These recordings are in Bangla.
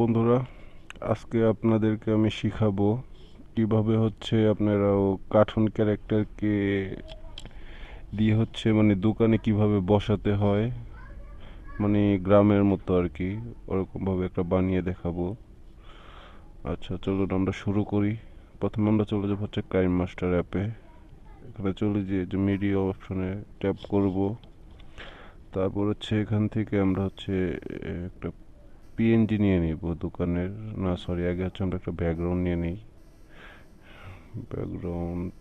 বন্ধুরা, আজকে আপনাদেরকে আমি শিখাবো কীভাবে হচ্ছে আপনারাও কার্টুন ক্যারেক্টারকে দিয়ে হচ্ছে মানে দোকানে কীভাবে বসাতে হয় মানে গ্রামের মতো আর কি, ওরকমভাবে একটা বানিয়ে দেখাবো। আচ্ছা চলুন আমরা শুরু করি। প্রথমে আমরা চলে যাব হচ্ছে ক্রাইম মাস্টার অ্যাপে এখানে চলে গিয়ে যে মিডিয়া অপশনে ট্যাপ করব। তারপর হচ্ছে এখান থেকে আমরা হচ্ছে একটা পিএনজি নিয়ে নিব, দোকানের, না সরি আগে হচ্ছে আমরা একটা ব্যাকগ্রাউন্ড নিয়ে নিই। ব্যাকগ্রাউন্ড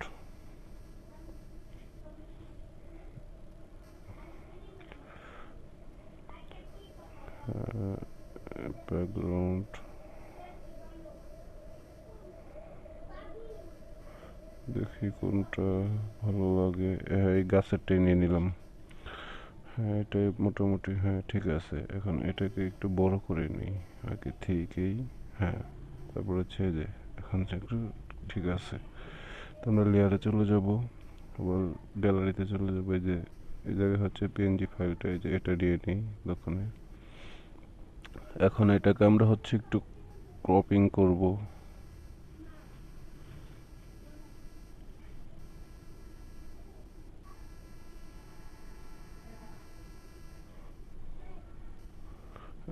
ব্যাকগ্রাউন্ড দেখি কোনটা ভালো লাগে। হ্যাঁ এই গাছেরটাই নিয়ে নিলাম। হ্যাঁ এটাই মোটামুটি হ্যাঁ ঠিক আছে। এখন এটাকে একটু বড় করে নিই। আগে থেকেই হ্যাঁ। তারপর হচ্ছে যে, এখন একটু, ঠিক আছে। তো আমরা লেয়ারে চলে যাব। আবার গ্যালারিতে চলে যাব। এই যে, এই জায়গায় হচ্ছে পিএনজি ফাইলটা এই যে এটা দিয়ে নিই দোকানে। এখন এটাকে আমরা হচ্ছে একটু ক্রপিং করব।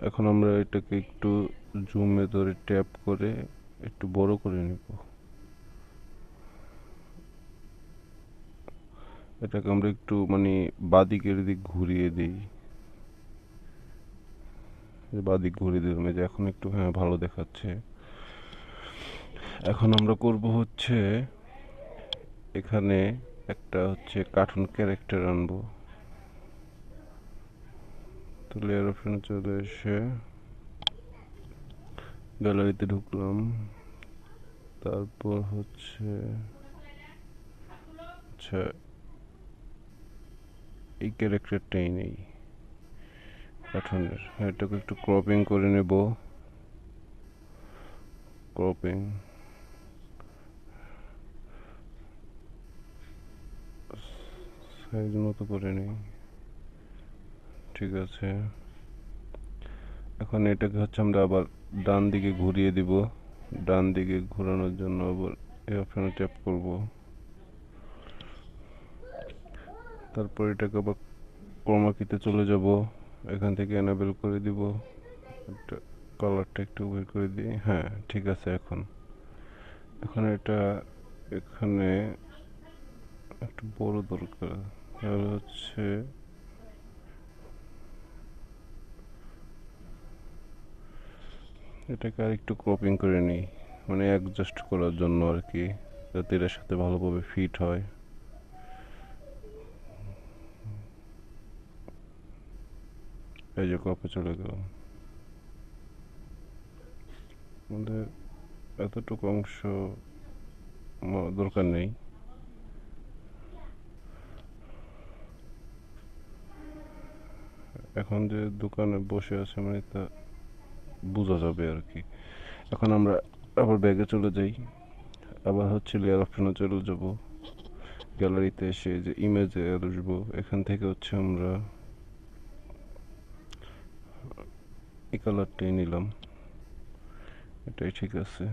এখন আমরা এটাকে একটু জুমে ধরে ট্যাপ করে একটু বড় করে নিব। এটাকে আমরা একটু মানে বাদিকের দিক ঘুরিয়ে দিই। বাদিক ঘুরিয়ে দিলাম যে এখন একটু হ্যাঁ ভালো দেখাচ্ছে। এখন আমরা করব হচ্ছে এখানে একটা হচ্ছে কার্টুন ক্যারেক্টার আনব। তো লেয়ার অপশনে চলে এসে গ্যালারিতে ঢুকলাম। তারপর হচ্ছে আচ্ছা এই ক্যারেক্টারটাই নেই কার্টুনের হ্যাঁ এটাকে একটু ক্রপিং করে নেব। ক্রপিং সাইজ মতো করে নিই। ঠিক আছে। এখন এটাকে হচ্ছে আমরা আবার ডান দিকে ঘুরিয়ে দিব। ডান দিকে ঘোরানোর জন্য আবার এই অপশনে ট্যাপ করব। তারপর এটাকে আবার ক্রমাকিতে চলে যাব। এখান থেকে এনাবেল করে দিব। কালারটা একটু বের করে দিই। হ্যাঁ ঠিক আছে এখন। এখন এটা এখানে একটু বড় দরকার। হচ্ছে এটাকে আর একটু ক্রপিং করে নিই। মানে অ্যাডজাস্ট করার জন্য আর কি যাতে এটার সাথে ভালোভাবে ফিট হয়। এই যে কপে চলে গেল। আমাদের এতটুকু অংশ দরকার নেই। এখন যে দোকানে বসে আছে মানে তা বোঝা যাবে আর কি। এখন আমরা আবার ব্যাগে চলে যাই। আবার হচ্ছে লেয়ার অপশনে চলে যাব। গ্যালারিতে এসে যে ইমেজে আসব। এখান থেকে হচ্ছে আমরা এই কালারটাই নিলাম। এটাই ঠিক আছে।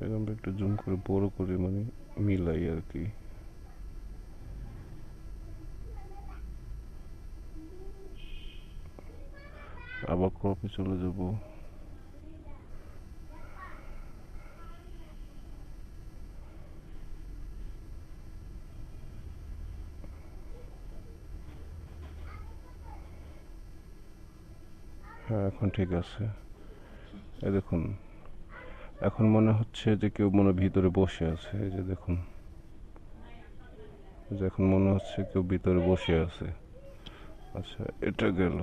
এরকম একটু জুম করে, বড় করে মানে মিলাই আর কি। আবার ক্রপে চলে যাব হ্যাঁ এখন ঠিক আছে। এই দেখুন, এখন মনে হচ্ছে যে কেউ মনে ভিতরে বসে আছে। এই যে দেখুন এখন মনে হচ্ছে কেউ ভিতরে বসে আছে। আচ্ছা এটা গেল।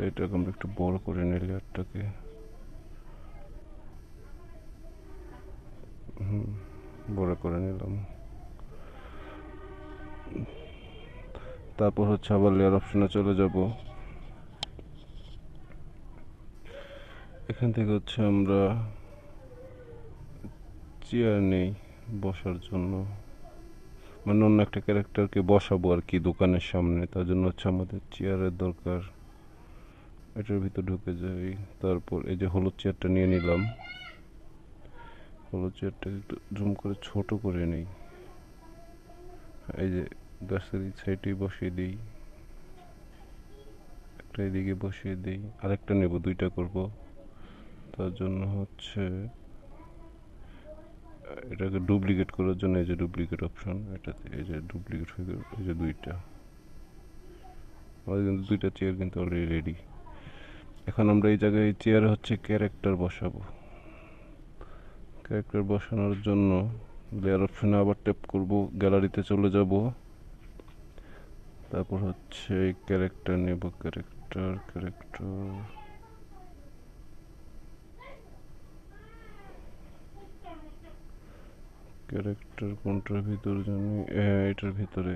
তো এটাকে আমরা একটু বড় করে নিই লেয়ারটাকে হুম, বড় করে নিলাম। তারপর হচ্ছে আবার লেয়ার অপশনে চলে যাব। এখান থেকে হচ্ছে আমরা চেয়ার নেই বসার জন্য। মানে অন্য একটা ক্যারেক্টারকে বসাবো আর কি দোকানের সামনে, তার জন্য হচ্ছে আমাদের চেয়ারের দরকার। এটার ভিতর ঢুকে যাই। তারপর এই যে হলুদ চেয়ারটা নিয়ে নিলাম। হলুদ চেয়ারটা একটু জুম করে ছোট করে নিই। এই যে গাছের এই সাইডে বসিয়ে দিই। একটা এদিকে বসিয়ে দিই, আরেকটা নেব, দুইটা করব। তার জন্য হচ্ছে এটাকে ডুপ্লিকেট করার জন্য এই যে ডুপ্লিকেট অপশন এটাতে এই যে ডুপ্লিকেট হয়ে গেল, এই যে দুইটা। আমাদের কিন্তু দুইটা চেয়ার কিন্তু অলরেডি রেডি এখন আমরা এই জায়গায় চেয়ারে হচ্ছে ক্যারেক্টার বসাবো। ক্যারেক্টার বসানোর জন্য লেয়ার অপশনে আবার ট্যাপ করব গ্যালারিতে চলে যাব। তারপর হচ্ছে ক্যারেক্টার নেব ক্যারেক্টার ক্যারেক্টার ক্যারেক্টার কোনটার ভিতর জানি হ্যাঁ এটার ভিতরে।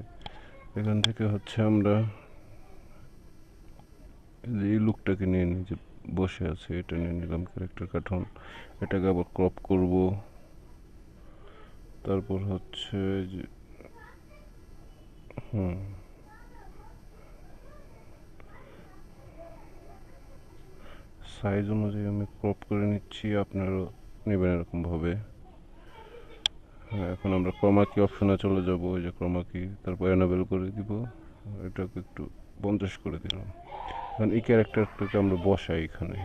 এখান থেকে হচ্ছে আমরা যে এই লুকটাকে নিয়ে নিই যে বসে আছে, এটা নিয়ে নিলাম ক্যারেক্টার কার্টুন এটাকে আবার ক্রপ করব। তারপর হচ্ছে যে, হুম। সাইজ অনুযায়ী আমি ক্রপ করে নিচ্ছি, আপনারও নেবেন এরকমভাবে। হ্যাঁ এখন আমরা ক্রমা কি অপশনে চলে যাব, ওই যে ক্রমা কি তারপর অ্যানাবেল করে দিব। এটাকে একটু পঞ্চাশ করে দিলাম। এখন এই ক্যারেক্টারটাকে আমরা বসাই এখানে।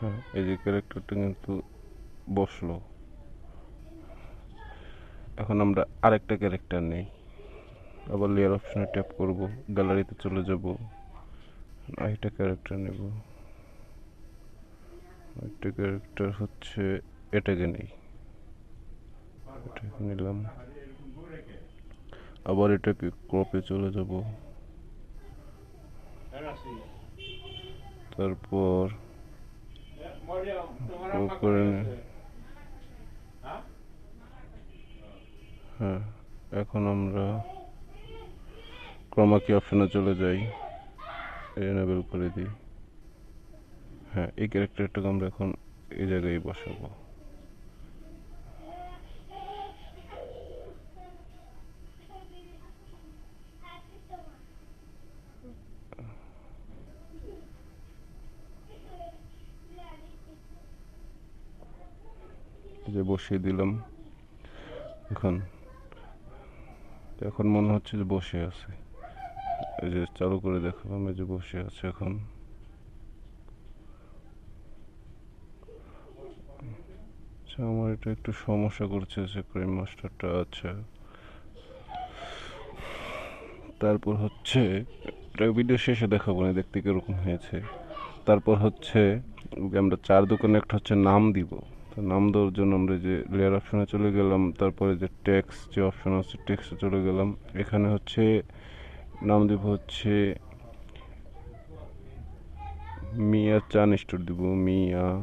হ্যাঁ এই যে ক্যারেক্টারটা কিন্তু বসল। এখন আমরা আরেকটা ক্যারেক্টার নেই। আবার লেয়ার অপশনে ট্যাপ করব গ্যালারিতে চলে যাব। আরেকটা ক্যারেক্টার নেব। একটা ক্যারেক্টার হচ্ছে এটাকে নেই। নিলাম। আবার এটাকে ক্রপে চলে যাব। তারপর হ্যাঁ এখন আমরা ক্রমাকি অপশনে চলে যাই এনেবেল করে দিই। হ্যাঁ এই ক্যারেক্টারটাকে আমরা এখন এই জায়গায় বসাবো। বসিয়ে দিলাম। এখন এখন মনে হচ্ছে যে বসে আছে। এই যে চালু করে দেখালাম, এই যে বসে আছে এখন। আচ্ছা আমার এটা একটু সমস্যা করছে যে ক্রাইম মাস্টারটা আচ্ছা তারপর হচ্ছে ভিডিও শেষে দেখাবো না দেখতে কীরকম হয়েছে। তারপর হচ্ছে, আমরা চার দোকানে একটা হচ্ছে নাম দিব। তো নাম দেওয়ার জন্য আমরা যে লেয়ার অপশনে চলে গেলাম, তারপরে যে ট্যাক্স যে অপশন আছে টেক্সে চলে গেলাম। এখানে হচ্ছে নাম দিব হচ্ছে মিয়া চান স্টোর দিব, মিয়া।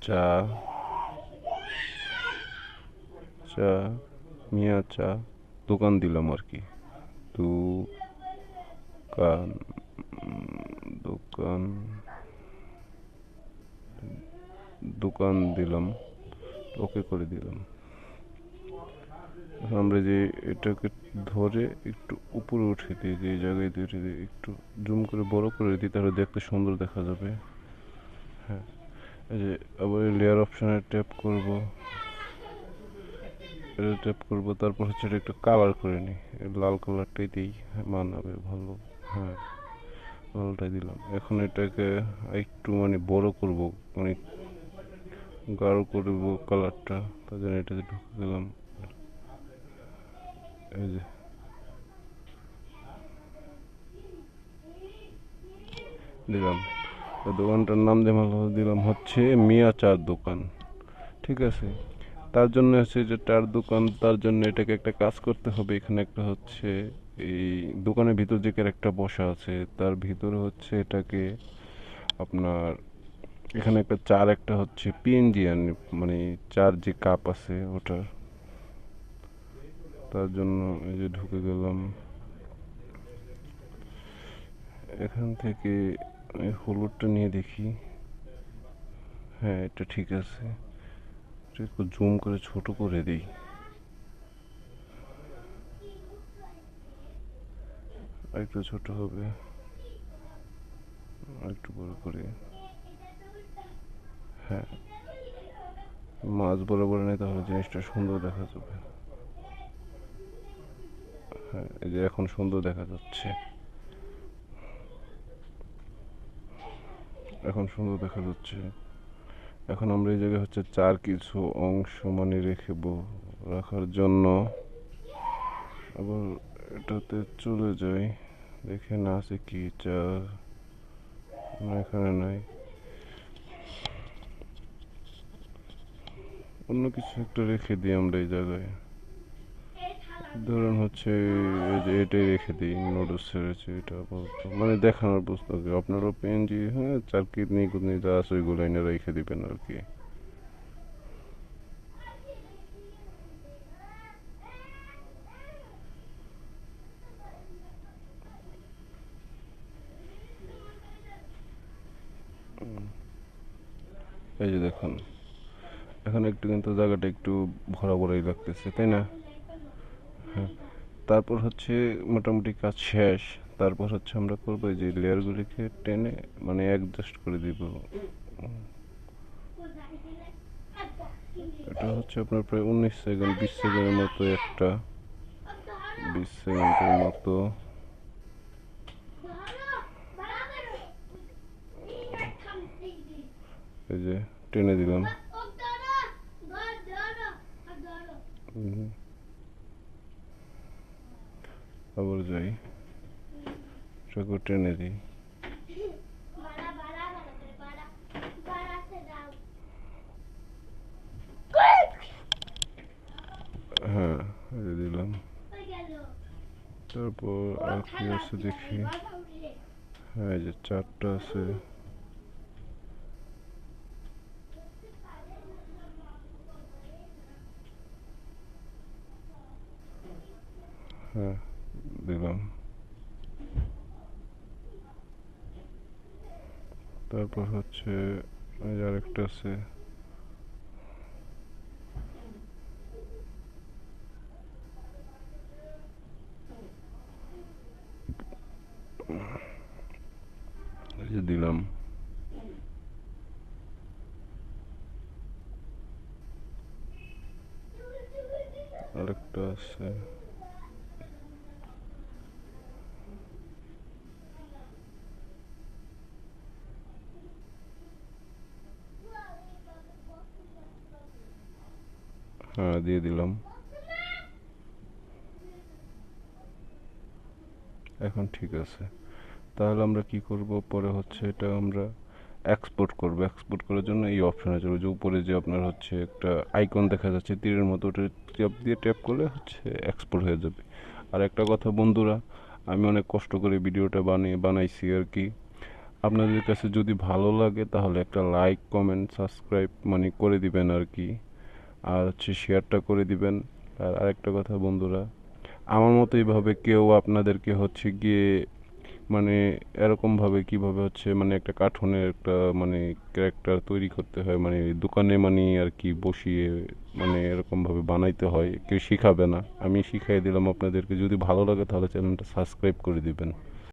চা। চা, মিয়া চা। দোকান দিলাম আর কি। দোকান। দোকান দোকান দিলাম ওকে করে দিলাম। আমরা যে এটাকে ধরে একটু উপরে উঠে দিই যে জায়গায় দিয়ে উঠে দিই একটু জুম করে বড় করে দিই তাহলে দেখতে সুন্দর দেখা যাবে। হ্যাঁ এই যে আবার লেয়ার অপশনে ট্যাপ করব। এটা ট্যাপ করব তারপর হচ্ছে এটা একটু কালার করে নিই। লাল কালারটাই দিই হ্যাঁ, মানাবে ভালো হ্যাঁ। লালটাই দিলাম। এখন এটাকে একটু মানে বড় করব মানে গাঢ় করব কালারটা। তার জন্য এটাতে ঢুকে দিলাম এই যে। দিলাম। দোকানটার নাম দিলাম দিলাম হচ্ছে মিয়া চার দোকান। ঠিক আছে? তার জন্য হচ্ছে যে চার দোকান, তার জন্য এটাকে একটা কাজ করতে হবে। এখানে একটা হচ্ছে এই দোকানের ভিতর যে ক্যারেক্টার বসা আছে, তার ভিতরে হচ্ছে এটাকে আপনার এখানে একটা চার একটা হচ্ছে পিএনজি মানে চার যে কাপ আছে ওটার তার জন্য এই যে ঢুকে গেলাম। এখান থেকে হলুদটা নিয়ে দেখি। হ্যাঁ এটা ঠিক আছে। একটু জুম করে, ছোট করে দিই। আরেকটু ছোট হবে। আরেকটু বড় করে। হ্যাঁ। মাছ বরাবর নেই, তাহলে জিনিসটা সুন্দর দেখা যাবে। হ্যাঁ এই যে এখন সুন্দর দেখা যাচ্ছে। এখন সুন্দর দেখা যাচ্ছে। এখন আমরা এই জায়গায় হচ্ছে চার কিছু অংশ মানে রেখে রাখার জন্য আবার এটাতে চলে যাই। দেখে না আছে কি না এখানে নাই। অন্য কিছু একটা রেখে দিই আমরা এই জায়গায়। ধরুন হচ্ছে যে এটাই রেখে দিই নুডলস ছেড়েছে এটা আপাতত। মানে দেখানোর পুস্তক আপনারও পেনজি হ্যাঁ চার কিডনি কুদনি যা আছে ওইগুলো এনে রেখে দিবেন আর কি। এই যে দেখুন। এখন একটু কিন্তু জায়গাটা একটু ভরা ভরাই লাগতেছে, তাই না? হ্যাঁ। তারপর হচ্ছে মোটামুটি কাজ শেষ। তারপর হচ্ছে আমরা করব যে লেয়ারগুলিকে টেনে মানে অ্যাডজাস্ট করে দিব। এটা হচ্ছে আপনার প্রায় উনিশ সেকেন্ড বিশ সেকেন্ডের মতো একটা, বিশ সেকেন্ডের মতো। এই যে, টেনে দিলাম। আবার যাই। এটাকে টেনে দিই। হ্যাঁ দিলাম। তারপর আর কি আছে দেখি। হ্যাঁ এই যে চারটা আছে। হ্যাঁ দিলাম তারপর হচ্ছে আরেকটা আছে দিলাম আরেকটা আছে হ্যাঁ দিয়ে দিলাম। এখন ঠিক আছে। তাহলে আমরা কি করব? পরে হচ্ছে এটা আমরা এক্সপোর্ট করব। এক্সপোর্ট করার জন্য এই অপশনে যাব যে উপরে যে আপনার হচ্ছে একটা আইকন দেখা যাচ্ছে, তীরের মতো, ওটা ট্যাপ দিয়ে ট্যাপ করলে হচ্ছে এক্সপোর্ট হয়ে যাবে। আর একটা কথা বন্ধুরা, আমি অনেক কষ্ট করে ভিডিওটা বানিয়ে বানাইছি আর কি। আপনাদের কাছে যদি ভালো লাগে তাহলে একটা লাইক কমেন্ট সাবস্ক্রাইব মানে করে দিবেন আর কি। আর হচ্ছে শেয়ারটা করে দিবেন। আর আরেকটা কথা বন্ধুরা, আমার মতো এইভাবে কেউ আপনাদেরকে হচ্ছে গিয়ে মানে এরকমভাবে কীভাবে হচ্ছে মানে একটা কার্টুনের একটা মানে ক্যারেক্টার তৈরি করতে হয় মানে দোকানে মানে আর কি বসিয়ে মানে এরকমভাবে বানাইতে হয়, কেউ শিখাবে না। আমি শিখাই দিলাম আপনাদেরকে। যদি ভালো লাগে তাহলে চ্যানেলটা সাবস্ক্রাইব করে দিবেন।